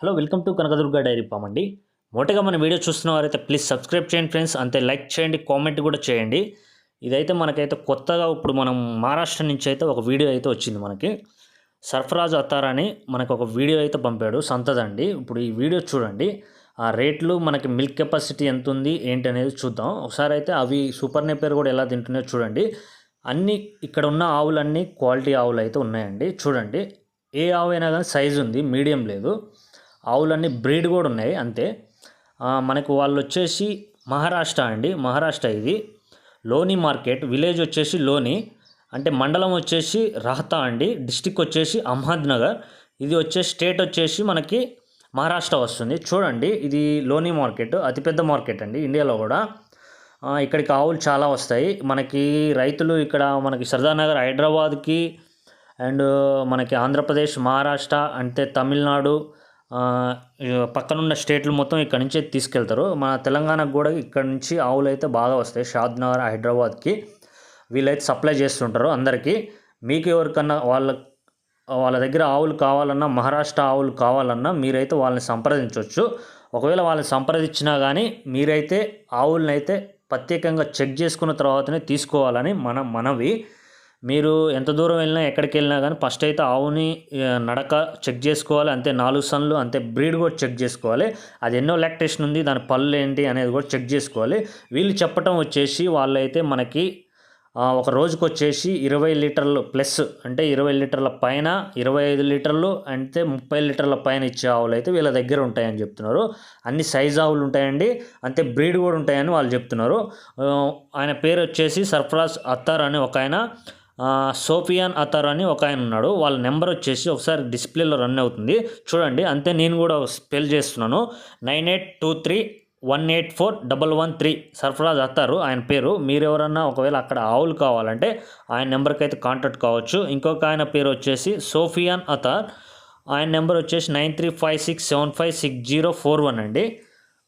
Hello welcome to Kanakadurga dairy farm అండి. మొదటగా మన వీడియో చూస్తున్న వారైతే ప్లీజ్ సబ్స్క్రైబ్ చేయండి ఫ్రెండ్స్. అంతే లైక్ చేయండి కామెంట్ కూడా చేయండి. ఇదైతే మనకైతే కొత్తగా ఇప్పుడు మనం మహారాష్ట్ర నుంచి అయితే ఒక వీడియో అయితే వచ్చింది మనకి. సర్ఫరాజ్ అత్తార్ అని మనకు ఒక వీడియో అయితే పంపాడు సంతదండి. ఇప్పుడు ఈ వీడియో చూడండి. ఆ రేట్లు మనకి మిల్క్ కెపాసిటీ ఎంత ఉంది ఏంటి అనేది చూద్దాం. ఒకసారి అయితే అవి సూపర్ నేపేర్ కూడా ఎలా తింటున్నాయో చూడండి. అన్ని ఇక్కడ ఉన్న ఆవులన్నీ క్వాలిటీ ఆవులు అయితే ఉన్నాయండి. చూడండి. ఏ ఆవు అయినా కానీ సైజు ఉంది మీడియం లేదు. ఆవులన్నీ బ్రీడ్ కూడా ఉన్నాయి అంతే. మనకు వాళ్ళు వచ్చేసి మహారాష్ట్ర అండి మహారాష్ట్ర ఇది. లోని మార్కెట్ విలేజ్ వచ్చేసి లోని అంటే మండలం వచ్చేసి రహతా అండి డిస్టిక్ వచ్చేసి అహ్మద్నగర్. ఇది వచ్చే స్టేట్ వచ్చేసి మనకి మహారాష్ట్ర వస్తుంది. చూడండి ఇది లోని మార్కెట్ అతిపెద్ద మార్కెట్ అండి ఇండియాలో కూడా. ఇక్కడికి ఆవులు చాలా వస్తాయి. మనకి రైతులు ఇక్కడ మనకి సర్దానగర్ హైదరాబాద్కి అండ్ మనకి ఆంధ్రప్రదేశ్ మహారాష్ట్ర అంటే తమిళనాడు పక్కనున్న స్టేట్లు మొత్తం ఇక్కడ నుంచే తీసుకెళ్తారు. మన తెలంగాణకు కూడా ఇక్కడ నుంచి ఆవులు అయితే బాగా వస్తాయి. షాద్నగర్ హైదరాబాద్కి వీళ్ళైతే సప్లై చేస్తుంటారు అందరికీ. మీకు ఎవరికన్నా వాళ్ళ వాళ్ళ దగ్గర ఆవులు కావాలన్నా మహారాష్ట్ర ఆవులు కావాలన్నా మీరైతే వాళ్ళని సంప్రదించవచ్చు. ఒకవేళ వాళ్ళని సంప్రదించినా కానీ మీరైతే ఆవులనైతే అయితే ప్రత్యేకంగా చెక్ చేసుకున్న తర్వాతనే తీసుకోవాలని మన మనవి. మీరు ఎంత దూరం వెళ్ళినా ఎక్కడికి వెళ్ళినా కానీ ఫస్ట్ అయితే ఆవుని నడక చెక్ చేసుకోవాలి అంతే నాలుగు సన్లు అంతే బ్రీడ్ కూడా చెక్ చేసుకోవాలి. అది ఎన్నో లాక్టేషన్ ఉంది దాని పళ్ళు ఏంటి అనేది కూడా చెక్ చేసుకోవాలి. వీళ్ళు చెప్పటం వచ్చేసి వాళ్ళైతే మనకి ఒక రోజుకు వచ్చేసి ఇరవై లీటర్లు ప్లస్ అంటే ఇరవై లీటర్ల పైన ఇరవై ఐదు లీటర్లు అంటే ముప్పై లీటర్ల పైన ఇచ్చే ఆవులు అయితే వీళ్ళ దగ్గర ఉంటాయని చెప్తున్నారు. అన్ని సైజ్ ఆవులు ఉంటాయండి అంతే బ్రీడ్ కూడా ఉంటాయని వాళ్ళు చెప్తున్నారు. ఆయన పేరు వచ్చేసి సర్ఫరాజ్ అత్తార్ అని ఒక ఆయన. సోఫియాన్ అతర్ అని ఒక ఆయన ఉన్నాడు. వాళ్ళ నెంబర్ వచ్చేసి ఒకసారి డిస్ప్లేలో రన్ అవుతుంది. చూడండి అంతే నేను కూడా స్పెల్ చేస్తున్నాను. Nine eight two three one eight four double one three Sarfaraz Attar ఆయన పేరు. మీరు ఎవరన్నా ఒకవేళ అక్కడ ఆవులు కావాలంటే ఆయన నెంబర్కి అయితే కాంటాక్ట్ కావచ్చు. ఇంకొక ఆయన పేరు వచ్చేసి సోఫియాన్ అతార్. ఆయన నెంబర్ వచ్చేసి nine three five six seven five six zero four one అండి.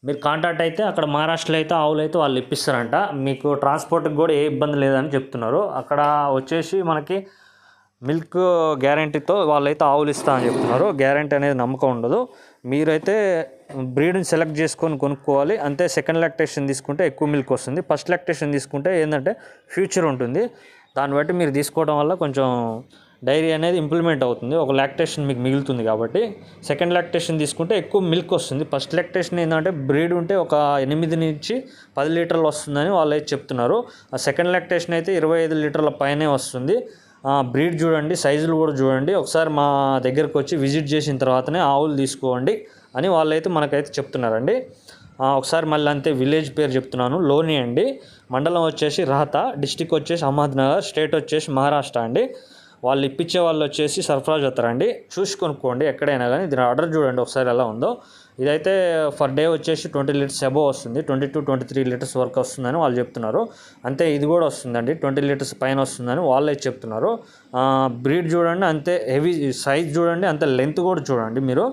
మీరు కాంటాక్ట్ అయితే అక్కడ మహారాష్ట్రలో అయితే ఆవులు అయితే వాళ్ళు ఇప్పిస్తారంట. మీకు ట్రాన్స్పోర్ట్కి కూడా ఏ ఇబ్బంది లేదని చెప్తున్నారు. అక్కడ వచ్చేసి మనకి మిల్క్ గ్యారంటీతో వాళ్ళైతే ఆవులు ఇస్తా అని చెప్తున్నారు. గ్యారంటీ అనేది నమ్మకం ఉండదు. మీరైతే బ్రీడ్ని సెలెక్ట్ చేసుకొని కొనుక్కోవాలి. అంతే సెకండ్ లాక్టేషన్ తీసుకుంటే ఎక్కువ మిల్క్ వస్తుంది. ఫస్ట్ లాక్టేషన్ తీసుకుంటే ఏంటంటే ఫ్యూచర్ ఉంటుంది. దాన్ని బట్టి మీరు తీసుకోవడం వల్ల కొంచెం డైరీ అనేది ఇంప్లిమెంట్ అవుతుంది. ఒక లాక్టేషన్ మీకు మిగులుతుంది కాబట్టి సెకండ్ లాక్టేషన్ తీసుకుంటే ఎక్కువ మిల్క్ వస్తుంది. ఫస్ట్ లాక్టేషన్ ఏంటంటే బ్రీడ్ ఉంటే ఒక ఎనిమిది నుంచి పది లీటర్లు వస్తుందని వాళ్ళు అయితే చెప్తున్నారు. ఆ సెకండ్ లాక్టేషన్ అయితే ఇరవై ఐదు లీటర్ల పైనే వస్తుంది. బ్రీడ్ చూడండి సైజులు కూడా చూడండి. ఒకసారి మా దగ్గరకు వచ్చి విజిట్ చేసిన తర్వాతనే ఆవులు తీసుకోండి అని వాళ్ళైతే మనకైతే చెప్తున్నారండి. ఒకసారి మళ్ళీ అంతే విలేజ్ పేరు చెప్తున్నాను లోని అండి. మండలం వచ్చేసి రాత డిస్టిక్ వచ్చేసి అహ్మద్నగర్ స్టేట్ వచ్చేసి మహారాష్ట్ర అండి. వాళ్ళు ఇప్పించే వాళ్ళు వచ్చేసి సర్ఫరాజ్ అవుతారండి. చూసి కొనుక్కోండి ఎక్కడైనా కానీ. దీని ఆర్డర్ చూడండి ఒకసారి ఎలా ఉందో. ఇదైతే ఫర్ డే వచ్చేసి ట్వంటీ లీటర్స్ అబోవ్ వస్తుంది. Twenty two twenty three litres వరకు వస్తుందని వాళ్ళు చెప్తున్నారు. అంతే ఇది కూడా వస్తుందండి. ట్వంటీ లీటర్స్ పైన వస్తుందని వాళ్ళే చెప్తున్నారు. బ్రీడ్ చూడండి అంతే హెవీ సైజ్ చూడండి అంతే లెంత్ కూడా చూడండి మీరు.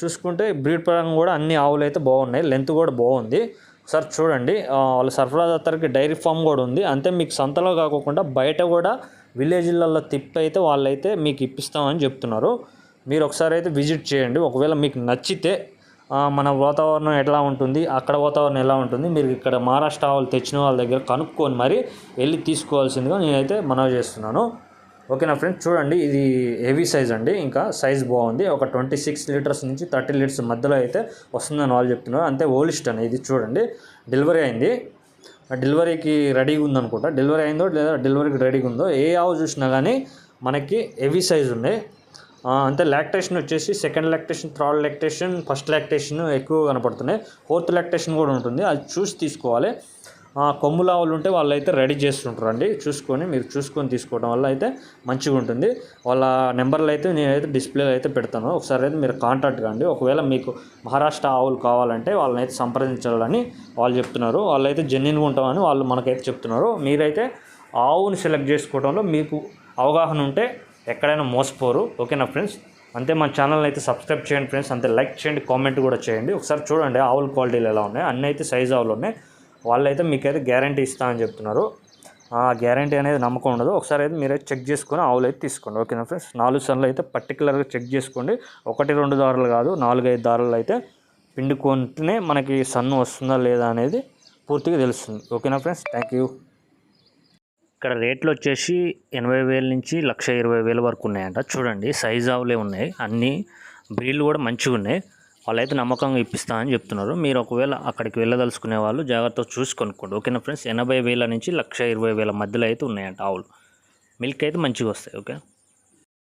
చూసుకుంటే బ్రీడ్ పరంగా కూడా అన్ని ఆవులు అయితే బాగున్నాయి. లెంత్ కూడా బాగుంది. ఒకసారి చూడండి వాళ్ళ సరఫరాజ్ దత్తరికి డైరీ ఫామ్ కూడా ఉంది. అంతే మీకు సంతలో కాకుండా బయట కూడా విలేజ్లలో తిప్పి అయితే వాళ్ళైతే మీకు ఇప్పిస్తామని చెప్తున్నారు. మీరు ఒకసారి అయితే విజిట్ చేయండి. ఒకవేళ మీకు నచ్చితే మన వాతావరణం ఎట్లా ఉంటుంది అక్కడ వాతావరణం ఎలా ఉంటుంది మీరు ఇక్కడ మహారాష్ట్ర వాళ్ళు తెచ్చిన వాళ్ళ దగ్గర కనుక్కొని మరి వెళ్ళి తీసుకోవాల్సిందిగా నేనైతే మనవి చేస్తున్నాను. ఓకేనా ఫ్రెండ్స్? చూడండి ఇది హెవీ సైజ్ అండి. ఇంకా సైజ్ బాగుంది. ఒక ట్వంటీ సిక్స్ లీటర్స్ నుంచి థర్టీ లీటర్స్ మధ్యలో అయితే వస్తుందని వాళ్ళు చెప్తున్నారు. అంతే ఓలిస్ట్ అని ఇది చూడండి. డెలివరీ అయింది. డెలివరీకి రెడీగా ఉందనుకుంటా. డెలివరీ అయిందో లేదా డెలివరీకి రెడీగా ఉందో ఏ ఆవు చూసినా కానీ మనకి హెవీ సైజ్ ఉండే. అంటే లాక్టేషన్ వచ్చేసి second lactation third lactation first lactation ఎక్కువ కనపడుతున్నాయి. ఫోర్త్ లాక్టేషన్ కూడా ఉంటుంది. అది చూసి తీసుకోవాలి. కొమ్ములావులు కొమ్ముల ఆవులు ఉంటే వాళ్ళు అయితే రెడీ చేస్తుంటారండి. చూసుకొని మీరు చూసుకొని తీసుకోవడం వల్ల అయితే మంచిగా ఉంటుంది. వాళ్ళ నెంబర్లు అయితే నేనైతే డిస్ప్లేలో అయితే పెడతాను. ఒకసారి అయితే మీరు కాంటాక్ట్ కండి. ఒకవేళ మీకు మహారాష్ట్ర ఆవులు కావాలంటే వాళ్ళని అయితే సంప్రదించాలని వాళ్ళు చెప్తున్నారు. వాళ్ళైతే జెన్యున్గా ఉంటామని వాళ్ళు మనకైతే చెప్తున్నారు. మీరైతే ఆవుని సెలెక్ట్ చేసుకోవడంలో మీకు అవగాహన ఉంటే ఎక్కడైనా మోసపోరు. ఓకేనా ఫ్రెండ్స్? అంతే మన ఛానల్ అయితే సబ్స్క్రైబ్ చేయండి ఫ్రెండ్స్. అంతే లైక్ చేయండి కామెంట్ కూడా చేయండి. ఒకసారి చూడండి ఆవుల క్వాలిటీలు ఎలా ఉన్నాయి. అన్నీ అయితే సైజ్ ఆవులు ఉన్నాయి. వాళ్ళైతే మీకైతే గ్యారంటీ ఇస్తా అని చెప్తున్నారు. ఆ గ్యారంటీ అనేది నమ్మకం ఉండదు. ఒకసారి అయితే మీరైతే చెక్ చేసుకొని ఆవులు అయితే తీసుకోండి. ఓకేనా ఫ్రెండ్స్? నాలుగు సార్లు అయితే పర్టికులర్గా చెక్ చేసుకోండి. ఒకటి రెండు దారులు కాదు నాలుగైదు దారులు అయితే పిండుకుంటేనే మనకి సన్ను వస్తుందా లేదా అనేది పూర్తిగా తెలుస్తుంది. ఓకేనా ఫ్రెండ్స్? Thank you. ఇక్కడ రేట్లు వచ్చేసి ఎనభై వేల నుంచి లక్ష ఇరవై వేల వరకు ఉన్నాయంట. చూడండి సైజ్ ఆవులే ఉన్నాయి. అన్నీ బ్రీడ్లు కూడా మంచిగా ఉన్నాయి వాళ్ళైతే నమ్మకంగా ఇప్పిస్తా అని చెప్తున్నారు. మీరు ఒకవేళ అక్కడికి వెళ్ళదలుచుకునే వాళ్ళు జాగ్రత్తగా చూసి కొనుక్కోండి. ఓకేనా ఫ్రెండ్స్? ఎనభై వేల నుంచి లక్ష ఇరవై వేల మధ్యలో అయితే ఉన్నాయంట ఆవులు. మిల్క్ అయితే మంచిగా వస్తాయి. ఓకే